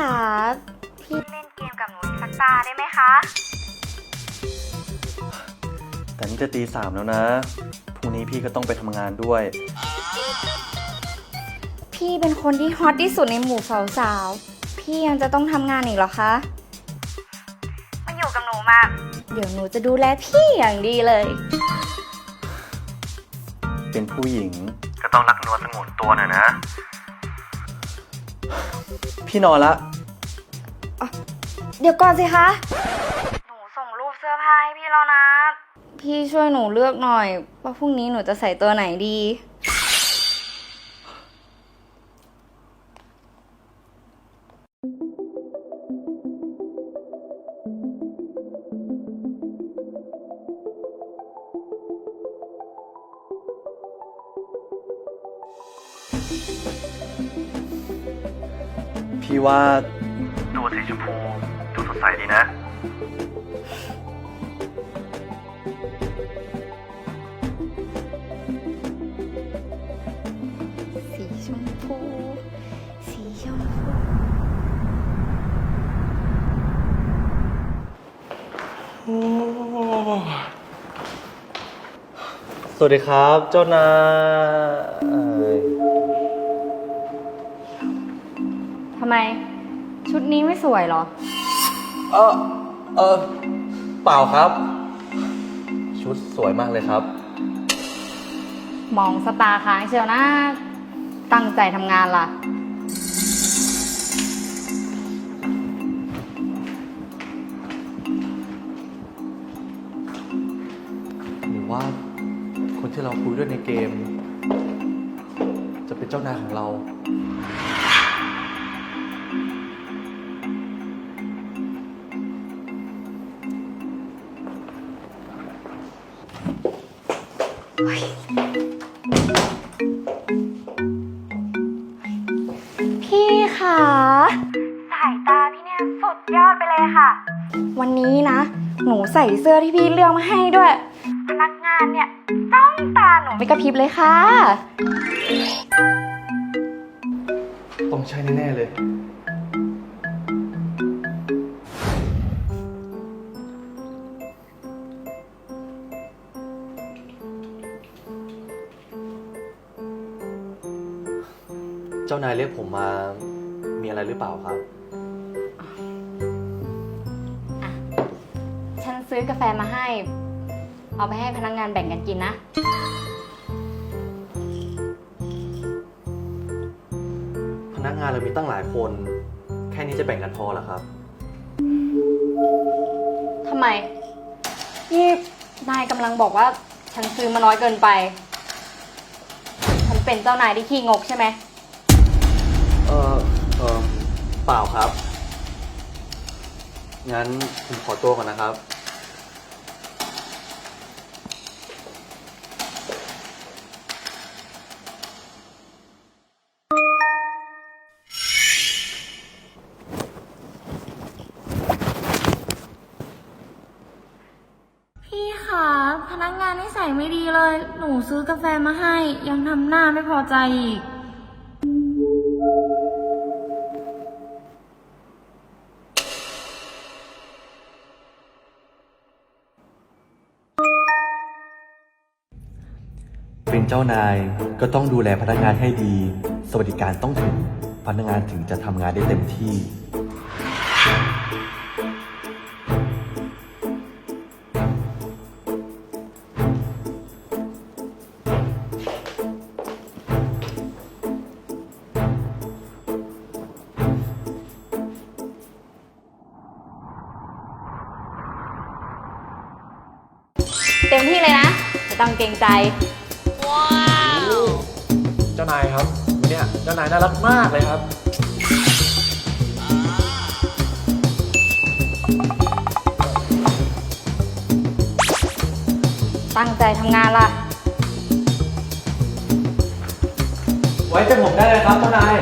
คะพี่เล่นเกมกับหนูอีกสักตาได้ไหมคะแต่นี่จะตีสามแล้วนะ พรุ่งนี้พี่ก็ต้องไปทำงานด้วย พี่เป็นคนที่ฮอตที่สุดในหมู่สาวๆ พี่ยังจะต้องทำงานอีกเหรอคะ มาอยู่กับหนูมา เดี๋ยวหนูจะดูแลพี่อย่างดีเลย เป็นผู้หญิงก็ต้องรักนวลสงวนตัวหน่อยนะ พี่นอนละ เดี๋ยวก่อนสิคะ หนูส่งรูปเสื้อผ้าให้พี่แล้วนะ พี่ช่วยหนูเลือกหน่อย ว่าพรุ่งนี้หนูจะใส่ตัวไหนดี พี่ว่าตัวสีชมพูดูสด ใสดีนะ สีชมพู สีชมพูสวัสดีครับเจ้านายทำไม ชุดนี้ไม่สวยเหรอ เออเออเปล่าครับ ชุดสวยมากเลยครับ มองสตาร์ค้างเชียวนะ ตั้งใจทำงานล่ะ หรือว่าคนที่เราคุยด้วยในเกม จะเป็นเจ้านายของเรา พี่ค่ะสายตาพี่เนี่ยสุดยอดไปเลยค่ะ วันนี้นะ หนูใส่เสื้อที่พี่เลือกมาให้ด้วย พนักงานเนี่ยจ้องตาหนูไม่กระพริบเลยค่ะ ต้องใช่แน่ ๆ เลย เจ้านายเรียกผมมา มีอะไรหรือเปล่าครับ ฉันซื้อกาแฟมาให้ เอาไปให้พนักงานแบ่งกันกินนะ พนักงานเรามีตั้งหลายคน แค่นี้จะแบ่งกันพอเหรอครับ ทำไม นี่นายกำลังบอกว่า ฉันซื้อมาน้อยเกินไป ฉันเป็นเจ้านายที่ขี้งกใช่ไหมเออเออ เปล่าครับ งั้นผมขอตัวก่อนนะครับ พี่คะพนักงานนิสัยไม่ดีเลย หนูซื้อกาแฟมาให้ ยังทำหน้าไม่พอใจอีก เป็นเจ้านายก็ต้องดูแลพนักงานให้ดี สวัสดิการต้องถึง พนักงานถึงจะทำงานได้เต็มที่ เต็มที่เลยนะไม่ต้องเกรงใจานายครับวันเนี้ยเจ้านายน่ารักมากเลยครับ ตั้งใจทำงานล่ะ ไว้ใจผมได้เลยครับเจ้านาย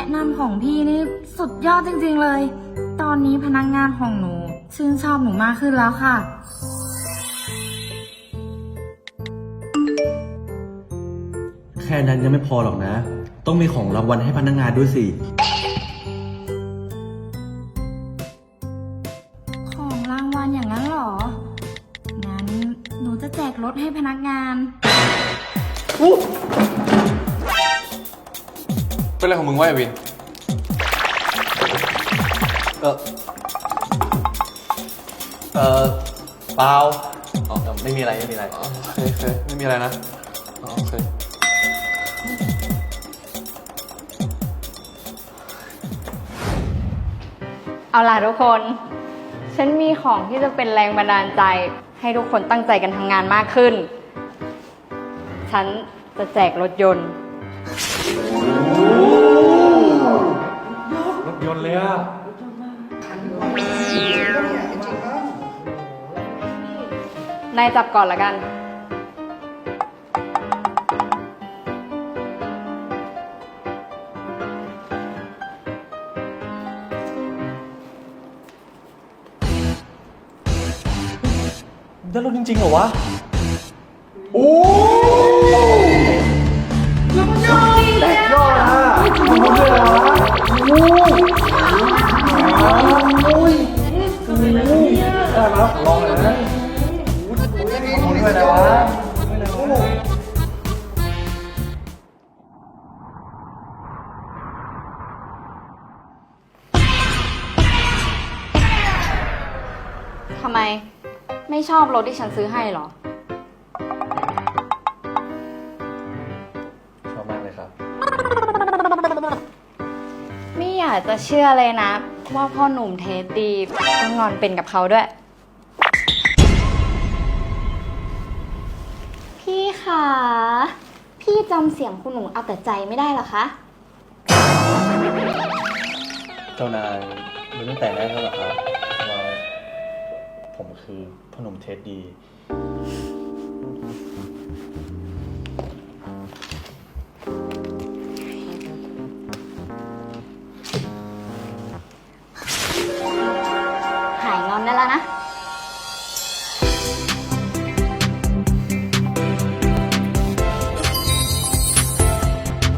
นะนำของพี่นี่สุดยอดจริงๆเลย ตอนนี้พนักงานของหนู ชื่นชอบหนูมากขึ้นแล้วค่ะ แค่นั้นยังไม่พอหรอกนะ ต้องมีของรางวัลให้พนักงานด้วยสิ ของรางวัลอย่างนั้นเหรอ งั้นหนูจะแจกรถให้พนักงาน เป็นอะไรของมึงวะไอวิน เออเออเปล่าอ๋อไม่มีอะไรไม่มีอะไรอ๋อโอเคโอเคไม่มีอะไรนะอ๋อโอเค เอาล่ะทุกคน ฉันมีของที่จะเป็นแรงบันดาลใจ ให้ทุกคนตั้งใจกันทำงานมากขึ้น ฉันจะแจกรถยนต์ นต์เลยอะนายจับก่อนละกัน ได้รถจริงๆเหรอวะ ทำไมไม่ชอบรถที่ฉันซื้อให้เหรอ ชอบมากเลยครับ ไม่อยากจะเชื่อเลยนะ ว่าพ่อหนุ่มเทสดีก็งอนเป็นกับเขาด้วย พี่คะพี่จำเสียงคุณหนูเอาแต่ใจไม่ได้เหรอคะ เจ้านายรู้ตั้งแต่แรกแล้วเหรอครับว่า ผมคือพนมเทสดี